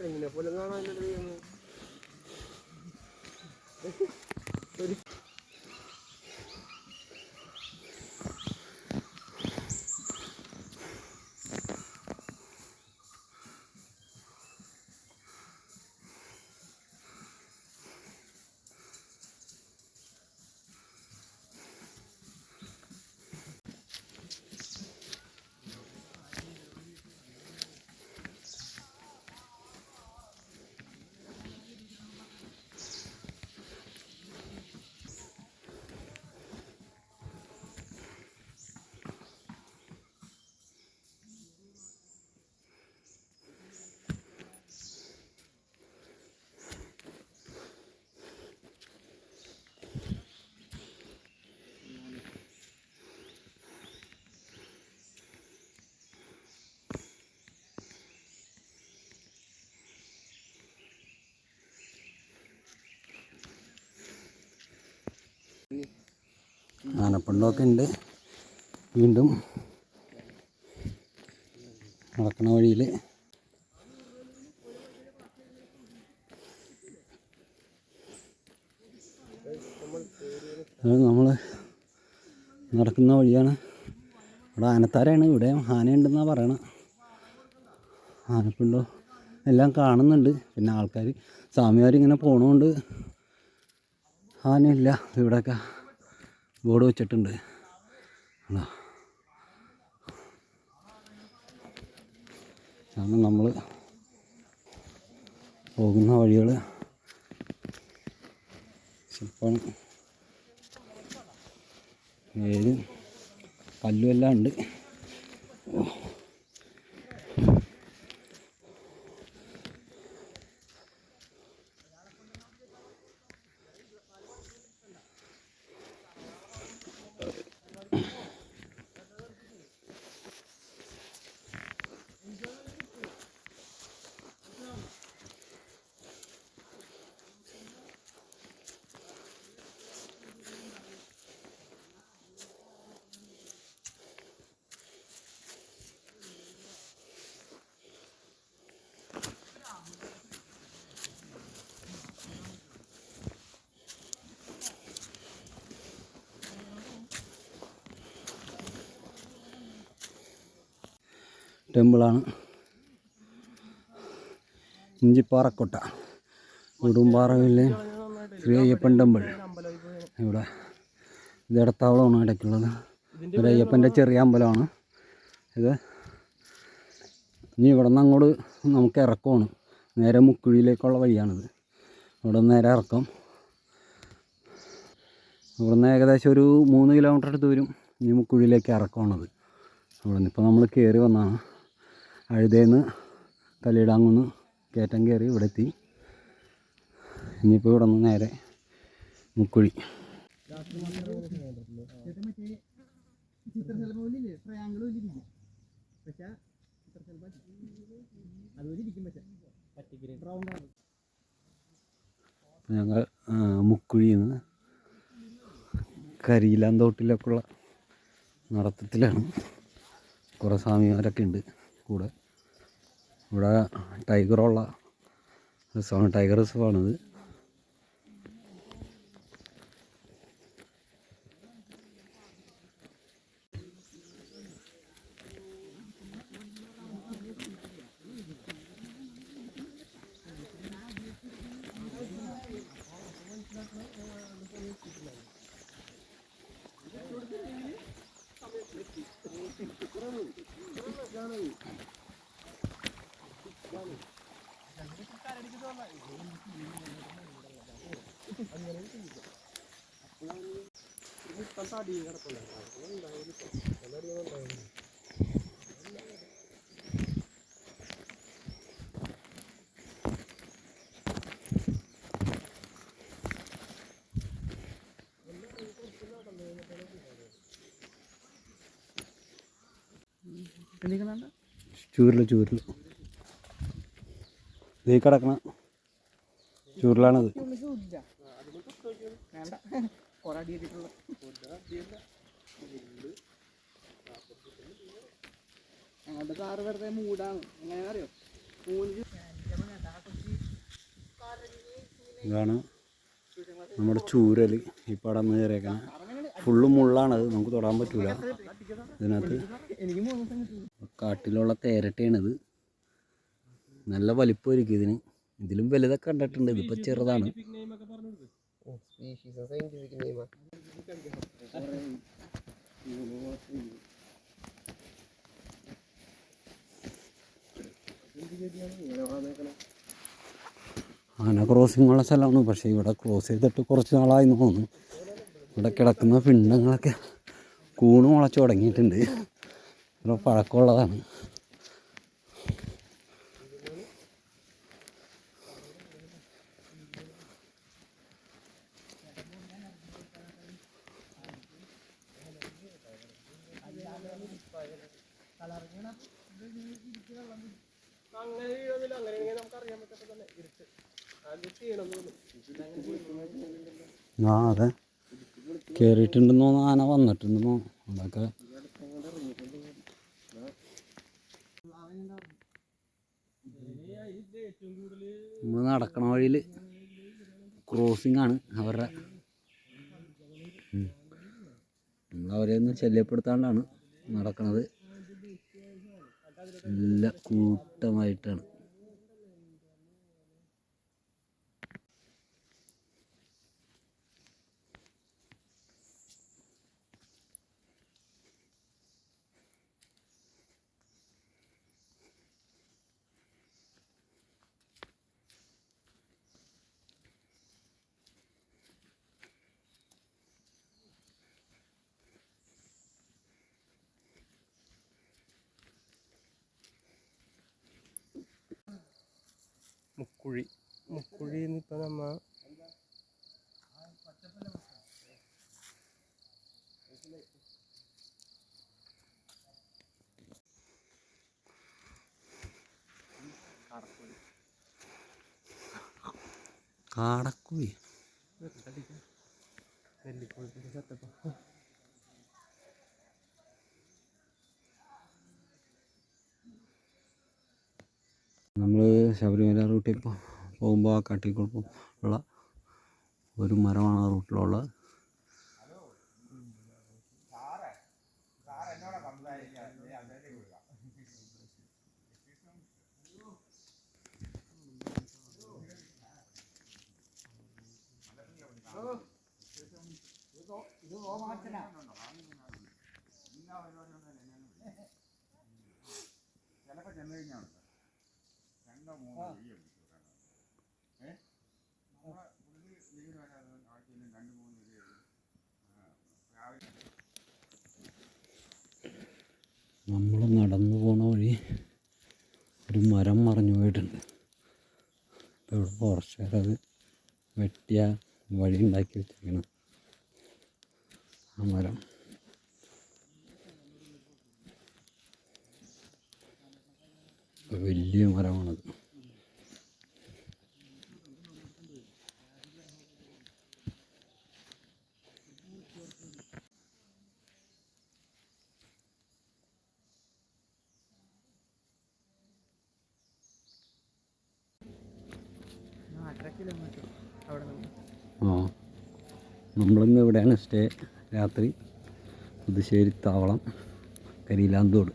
കുരങ്ങിനെ പോലെ കാണാൻ ഒരു ആനപ്പണ്ടമൊക്കെ ഉണ്ട് വീണ്ടും നടക്കണ വഴിയിൽ നമ്മൾ നടക്കുന്ന വഴിയാണ്. ഇവിടെ ആനത്താരാണ് ഇവിടെ ആനയുണ്ടെന്നാണ് പറയണത് ആനപ്പിണ്ടോ? എല്ലാം കാണുന്നുണ്ട്. പിന്നെ ആൾക്കാർ സ്വാമിമാർ ഇങ്ങനെ പോണതുകൊണ്ട് ആനയില്ല. ഇവിടെയൊക്കെ ബോർഡ് വെച്ചിട്ടുണ്ട്. കാരണം നമ്മൾ പോകുന്ന വഴികൾ ചിലപ്പം ഏത്? കല്ലുമെല്ലാം ഉണ്ട്. ടെമ്പിളാണ്. ഇഞ്ചിപ്പാറക്കൊട്ട ഉടുമ്പാറയിലെ ശ്രീ അയ്യപ്പൻ ടെമ്പിൾ. ഇവിടെ ഇത് ഇടത്താവളമാണ് ഇടയ്ക്കുള്ളത്. ഒരു അയ്യപ്പന്റെ ചെറിയ അമ്പലമാണ്. ഇത് ഇനി ഇവിടെ നിന്ന് അങ്ങോട്ട് നമുക്ക് ഇറക്കമാണ് നേരെ മുക്കുഴിയിലേക്കുള്ള വഴിയാണിത്. ഇവിടെ നേരെ ഇറക്കം. ഇവിടെ നിന്ന് ഏകദേശം ഒരു മൂന്ന് കിലോമീറ്റർ അടുത്ത് വരും. ഇനി മുക്കുഴിയിലേക്ക് ഇറക്കമാണത് അവിടെ നിന്ന് ഇപ്പോൾ നമ്മൾ കയറി വന്നതാണ്. അഴുതേന്ന് തലയിടാങ്ങുന്ന്. കയറ്റം കയറി ഇവിടെ എത്തി ഇനിയിപ്പോൾ ഇവിടെ നിന്ന് നേരെ മുക്കുഴി. ഞങ്ങൾ മുക്കുഴിയിൽ നിന്ന് കരിയിലാന്തോട്ടിലേക്കുള്ള നടത്തത്തിലാണ്. കുറേ സ്വാമിമാരൊക്കെ ഉണ്ട് കൂടെ. ഇവിടെ ടൈഗറുള്ള റിസോർട്ട്. ടൈഗർ റിസർവാണിത് ചൂരിൽ ചൂരിൽ. ഇതേ കിടക്കണ. ചൂരിലാണത്. ഞങ്ങളുടെ കാറ് വെറുതെ മൂടാണ്. എങ്ങനെ അറിയോ മൂന്ന് ഇതാണ് നമ്മുടെ ചൂരൽ ഈ പടന്ന് ചേരേക്കാൻ ഫുള്ള് മുള്ളാണത് നമുക്ക് തൊടാൻ പറ്റൂല. ഇതിനകത്ത് കാട്ടിലുള്ള തേരട്ടയാണിത്. നല്ല വലിപ്പമായിരിക്കും ഇതിന്. ഇതിലും വലുതൊക്കെ കണ്ടിട്ടുണ്ട്. ഇതിപ്പോൾ ചെറുതാണ്. സ്പീഷീസ് സയന്റിഫിക് നെയിമാ ആന ക്രോസിംഗ് ഉള്ള സ്ഥലമാണ്. പക്ഷേ ഇവിടെ ക്രോസ് ചെയ്തിട്ട് കുറച്ച് നാളായി തോന്നുന്നു. ഇവിടെ കിടക്കുന്ന പിണ്ടങ്ങളൊക്കെ കൂണ് മുളച്ച് തുടങ്ങിയിട്ടുണ്ട്. പഴക്കമുള്ളതാണ്. ആ അതെ. കയറിയിട്ടുണ്ടെന്ന് തോന്നുന്നു. ആന വന്നിട്ടുണ്ടെന്നോ അതൊക്കെ നമ്മൾ നടക്കണ വഴിയിൽ ക്രോസിംഗ് ആണ് അവരുടെ. നമ്മളവരെ ഒന്ന് ശല്യപ്പെടുത്താണ്ടാണ്. നടക്കണത്. നല്ല കൂട്ടമായിട്ടാണ്. മുക്കുഴി. മുക്കുഴി ഇപ്പം നമ്മ കാടക്കുഴി. നെല്ലിക്കുഴി സത്തപ്പ നമ്മൾ ശബരിമല റൂട്ടിൽ പോകുമ്പോൾ ആ കാട്ടിക്കുഴപ്പം ഉള്ള ഒരു മരമാണ് ആ റൂട്ടിലുള്ളത് നമ്മൾ നടന്നു പോണ വഴി ഒരു മരം മറിഞ്ഞു പോയിട്ടുണ്ട്. അപ്പോൾ ഇവിടെ ഫോറസ്റ്റുകാരത് വെട്ടിയ വഴി ഉണ്ടാക്കി വെച്ചിരിക്കണം ആ മരം. വലിയ മരമാണത്. ആ നമ്മളിന്ന് ഇവിടെയാണ് സ്റ്റേ രാത്രി പുതുശ്ശേരി താവളം കരിയിലാന്തോട്.